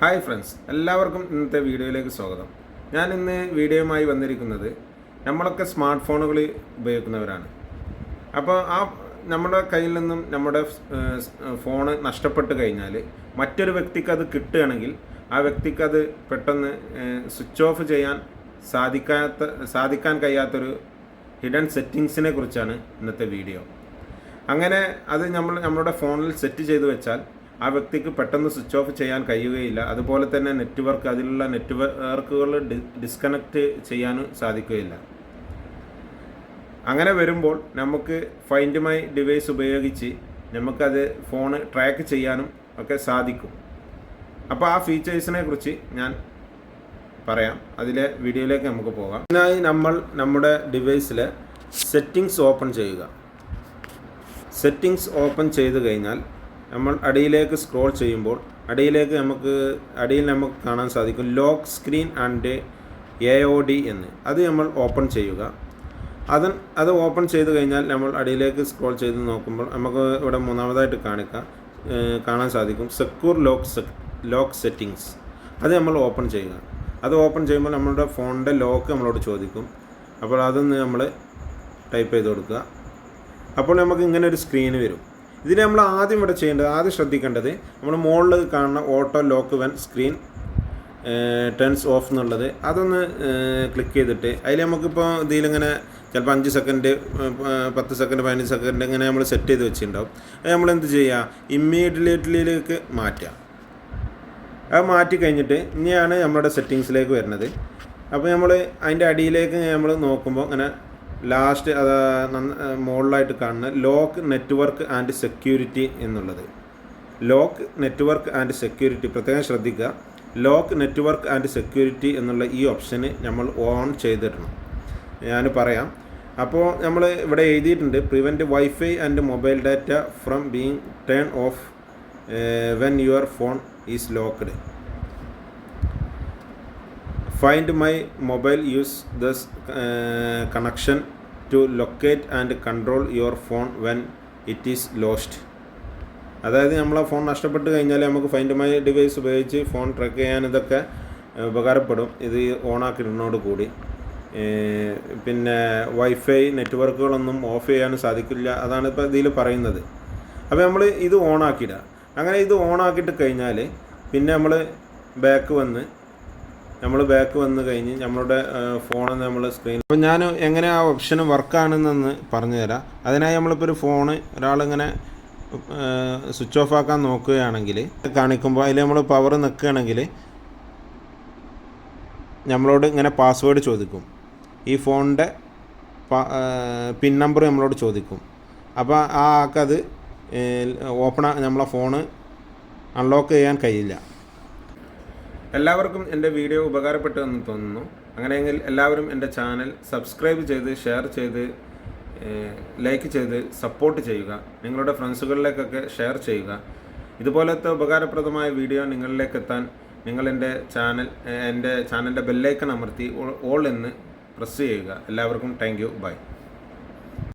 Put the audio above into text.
Hi friends എല്ലാവർക്കും ഇന്നത്തെ വീഡിയോയിലേക്ക് സ്വാഗതം. ഞാൻ ഇന്ന് വീഡിയോയുമായി വന്നിരിക്കുന്നത് നമ്മളൊക്കെ സ്മാർട്ട് ഫോണുകൾ ഉപയോഗിക്കുന്നവരാണ്. അപ്പോൾ ആ നമ്മുടെ കയ്യിൽ നിന്നും നമ്മുടെ ഫോണ് നഷ്ടപ്പെട്ട് കഴിഞ്ഞാൽ മറ്റൊരു വ്യക്തിക്ക് അത് കിട്ടുകയാണെങ്കിൽ ആ വ്യക്തിക്ക് അത് പെട്ടെന്ന് സ്വിച്ച് ഓഫ് ചെയ്യാൻ സാധിക്കാത്ത സാധിക്കാൻ കഴിയാത്തൊരു ഹിഡൻ സെറ്റിങ്സിനെ കുറിച്ചാണ് ഇന്നത്തെ വീഡിയോ. അങ്ങനെ അത് നമ്മൾ നമ്മുടെ ഫോണിൽ സെറ്റ് ചെയ്തു വെച്ചാൽ ആ വ്യക്തിക്ക് പെട്ടെന്ന് സ്വിച്ച് ഓഫ് ചെയ്യാൻ കഴിയുകയില്ല. അതുപോലെ തന്നെ നെറ്റ്വർക്ക് അതിലുള്ള നെറ്റ്വർക്കുകൾ ഡിസ്കണക്റ്റ് ചെയ്യാനും സാധിക്കുകയില്ല. അങ്ങനെ വരുമ്പോൾ നമുക്ക് ഫൈൻഡ് മൈ ഡിവൈസ് ഉപയോഗിച്ച് നമുക്കത് ഫോണ് ട്രാക്ക് ചെയ്യാനും ഒക്കെ സാധിക്കും. അപ്പോൾ ആ ഫീച്ചേഴ്സിനെ കുറിച്ച് ഞാൻ പറയാം. അതിലെ വീഡിയോയിലേക്ക് നമുക്ക് പോകാം. ഇതിനായി നമ്മൾ നമ്മുടെ ഡിവൈസിലെ സെറ്റിങ്സ് ഓപ്പൺ ചെയ്യുക. സെറ്റിങ്സ് ഓപ്പൺ ചെയ്ത് കഴിഞ്ഞാൽ നമ്മൾ അടിയിലേക്ക് സ്ക്രോൾ ചെയ്യുമ്പോൾ അടിയിലേക്ക് നമുക്ക് അടിയിൽ നമുക്ക് കാണാൻ സാധിക്കും lock screen and A O D എന്ന്. അത് നമ്മൾ ഓപ്പൺ ചെയ്യുക. അത് അത് ഓപ്പൺ ചെയ്ത് കഴിഞ്ഞാൽ നമ്മൾ അടിയിലേക്ക് സ്ക്രോൾ ചെയ്ത് നോക്കുമ്പോൾ നമുക്ക് ഇവിടെ മൂന്നാമതായിട്ട് കാണിക്കാം കാണാൻ സാധിക്കും സെക്യൂർ ലോക്ക് ലോക്ക് സെറ്റിങ്സ് അത് നമ്മൾ ഓപ്പൺ ചെയ്യുക. അത് ഓപ്പൺ ചെയ്യുമ്പോൾ നമ്മളുടെ ഫോണിന്റെ ലോക്ക് നമ്മളോട് ചോദിക്കും. അപ്പോൾ അതൊന്ന് നമ്മൾ ടൈപ്പ് ചെയ്ത് കൊടുക്കുക. അപ്പോൾ നമുക്ക് ഇങ്ങനെ ഒരു സ്ക്രീന് വരും. ഇതിന് നമ്മൾ ആദ്യം ഇവിടെ ചെയ്യേണ്ടത് ആദ്യം ശ്രദ്ധിക്കേണ്ടത് നമ്മൾ മുകളിൽ കാണുന്ന auto lock when screen turns off എന്നുള്ളത്. അതൊന്ന് ക്ലിക്ക് ചെയ്തിട്ട് അതിൽ നമുക്കിപ്പോൾ ഇതിലിങ്ങനെ ചിലപ്പോൾ അഞ്ച് സെക്കൻഡ് പത്ത് സെക്കൻഡ് പതിനഞ്ച് സെക്കൻഡ് ഇങ്ങനെ നമ്മൾ സെറ്റ് ചെയ്ത് വെച്ചിട്ടുണ്ടാവും. അത് നമ്മൾ എന്ത് ചെയ്യുക ഇമ്മീഡിയറ്റ്ലിയിലേക്ക് മാറ്റുക അത് മാറ്റി കഴിഞ്ഞിട്ട് ഇനിയാണ് നമ്മുടെ സെറ്റിങ്സിലേക്ക് വരുന്നത്. അപ്പോൾ നമ്മൾ അതിന്റെ അടിയിലേക്ക് നമ്മൾ നോക്കുമ്പോൾ ഇങ്ങനെ ലാസ്റ്റ് മുകളിലായിട്ട് കാണുന്ന ലോക്ക് നെറ്റ്വർക്ക് ആൻഡ് സെക്യൂരിറ്റി എന്നുള്ളത്. ലോക്ക് നെറ്റ്വർക്ക് ആൻഡ് സെക്യൂരിറ്റി പ്രത്യേകം ശ്രദ്ധിക്കുക ലോക്ക് നെറ്റ്വർക്ക് ആൻഡ് സെക്യൂരിറ്റി എന്നുള്ള ഈ ഓപ്ഷന് നമ്മൾ ഓൺ ചെയ്തിടണം. ഞാൻ പറയാം. അപ്പോൾ നമ്മൾ ഇവിടെ എഴുതിയിട്ടുണ്ട് prevent wifi and mobile data from being turn off when your phone is locked find my mobile use this connection to locate and control your phone when it is lost അതായത് നമ്മളെ phone നഷ്ടപ്പെട്ട് കഴിഞ്ഞാൽ നമുക്ക് find my device ഉപയോഗിച്ച് phone track ചെയ്യാൻ ഇതൊക്കെ ഉപകാരപ്പെടും. ഇത് ഓണാക്കിടുന്നതോട് കൂടി. പിന്നെ വൈഫൈ നെറ്റ്വർക്കുകളൊന്നും ഓഫ് ചെയ്യാനും സാധിക്കില്ല. അതാണ് ഇപ്പോൾ ഇതിൽ പറയുന്നത്. അപ്പോൾ നമ്മൾ ഇത് ഓണാക്കിയിടുക അങ്ങനെ ഇത് ഓണാക്കിയിട്ട് കഴിഞ്ഞാൽ പിന്നെ നമ്മൾ ബാക്ക് വന്ന് നമ്മൾ ബാക്ക് വന്ന് കഴിഞ്ഞ് നമ്മളുടെ ഫോൺ നമ്മൾ സ്ക്രീൻ അപ്പോൾ ഞാൻ എങ്ങനെ ആ ഓപ്ഷൻ വർക്കാണെന്നൊന്ന് പറഞ്ഞു തരാം അതിനായി നമ്മളിപ്പോൾ ഒരു ഫോണ് ഒരാളിങ്ങനെ സ്വിച്ച് ഓഫ് ആക്കാൻ നോക്കുകയാണെങ്കിൽ കാണിക്കുമ്പോൾ അതിൽ നമ്മൾ പവർ നിൽക്കുകയാണെങ്കിൽ നമ്മളോട് ഇങ്ങനെ പാസ്വേഡ് ചോദിക്കും. ഈ ഫോണിന്റെ പിൻ നമ്പർ നമ്മളോട് ചോദിക്കും. അപ്പോൾ ആ ആൾക്കത് ഓപ്പൺ നമ്മളെ ഫോണ് അൺലോക്ക് ചെയ്യാൻ കഴിയില്ല. എല്ലാവർക്കും എന്റെ വീഡിയോ ഉപകാരപ്പെട്ടു എന്ന് തോന്നുന്നു. അങ്ങനെയെങ്കിൽ എല്ലാവരും എന്റെ ചാനൽ സബ്സ്ക്രൈബ് ചെയ്ത് ഷെയർ ചെയ്ത് ലൈക്ക് ചെയ്ത് സപ്പോർട്ട് ചെയ്യുക. നിങ്ങളുടെ ഫ്രണ്ട്സുകളിലേക്കൊക്കെ ഷെയർ ചെയ്യുക. ഇതുപോലത്തെ ഉപകാരപ്രദമായ വീഡിയോ നിങ്ങളിലേക്ക് എത്താൻ നിങ്ങളെന്റെ ചാനൽ എന്റെ ചാനലിന്റെ ബെല്ലൈക്കൺ അമർത്തി ഓൾ എന്ന് പ്രസ് ചെയ്യുക. എല്ലാവർക്കും താങ്ക് യു. ബൈ.